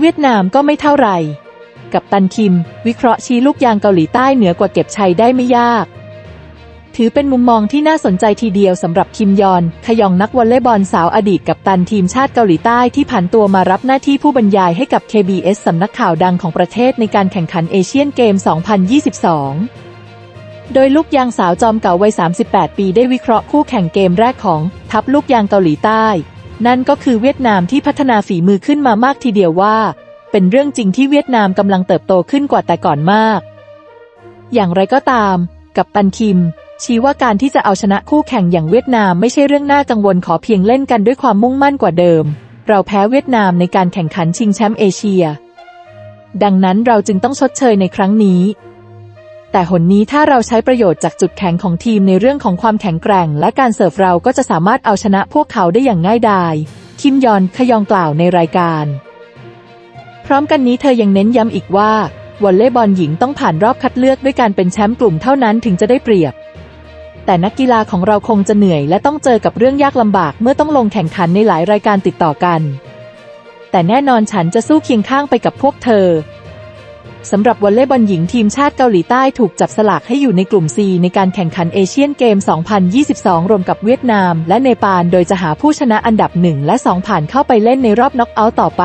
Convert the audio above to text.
เวียดนามก็ไม่เท่าไหร่ กับตันคิม วิเคราะห์ชี้ลูกยางเกาหลีใต้เหนือกว่าเก็บชัยได้ไม่ยาก ถือเป็นมุมมองที่น่าสนใจทีเดียวสำหรับคิมยอน ขยองนักวอลเลย์บอลสาวอดีตกับตันทีมชาติเกาหลีใต้ที่ผันตัวมารับหน้าที่ผู้บรรยายให้กับ KBS สำนักข่าวดังของประเทศในการแข่งขันเอเชียนเกม 2022โดยลูกยางสาวจอมเก่าวัย 38 ปีได้วิเคราะห์คู่แข่งเกมแรกของ ทัพลูกยางเกาหลีใต้ นั่นก็คือเวียดนามที่พัฒนาฝีมือขึ้นมามากทีเดียวว่า เป็นเรื่องจริงที่เวียดนามกำลังเติบโตขึ้นกว่าแต่ก่อนมาก อย่างไรก็ตาม กับตันคิม ชี้ว่าการที่จะเอาชนะคู่แข่งอย่างเวียดนามไม่ใช่เรื่องน่ากังวลขอเพียงเล่นกันด้วยความมุ่งมั่นกว่าเดิม เราแพ้เวียดนามในการแข่งขันชิงแชมป์เอเชีย ดังนั้นเราจึงต้องชดเชยในครั้งนี้ แต่หนนี้ถ้าเราใช้ประโยชน์จากจุดแข็งของทีมในเรื่องของความแข็งแกร่ง และการเสิร์ฟเราก็จะสามารถเอาชนะพวกเขาได้อย่างง่ายดายคิมยอนขยองกล่าวในรายการ พร้อมกันนี้เธอยังเน้นย้ำอีกว่าวอลเลย์บอลหญิงต้องผ่านรอบคัดเลือกด้วยการเป็นแชมป์กลุ่มเท่านั้นถึงจะได้เปรียบ แต่นักกีฬาของเราคงจะเหนื่อย และต้องเจอกับเรื่องยากลำบากเมื่อต้องลงแข่งขันในหลายรายการติดต่อกัน แต่แน่นอนฉันจะสู้เคียงข้างไปกับพวกเธอ สำหรับวอลเลย์บอลหญิงทีมชาติเกาหลีใต้ถูกจับสลากให้อยู่ในกลุ่ม C ในการแข่งขันเอเชียนเกม 2022 รวมกับเวียดนาม และเนปาล โดยจะหาผู้ชนะอันดับ 1 และ 2 ผ่านเข้าไปเล่นในรอบน็อกเอาท์ต่อไป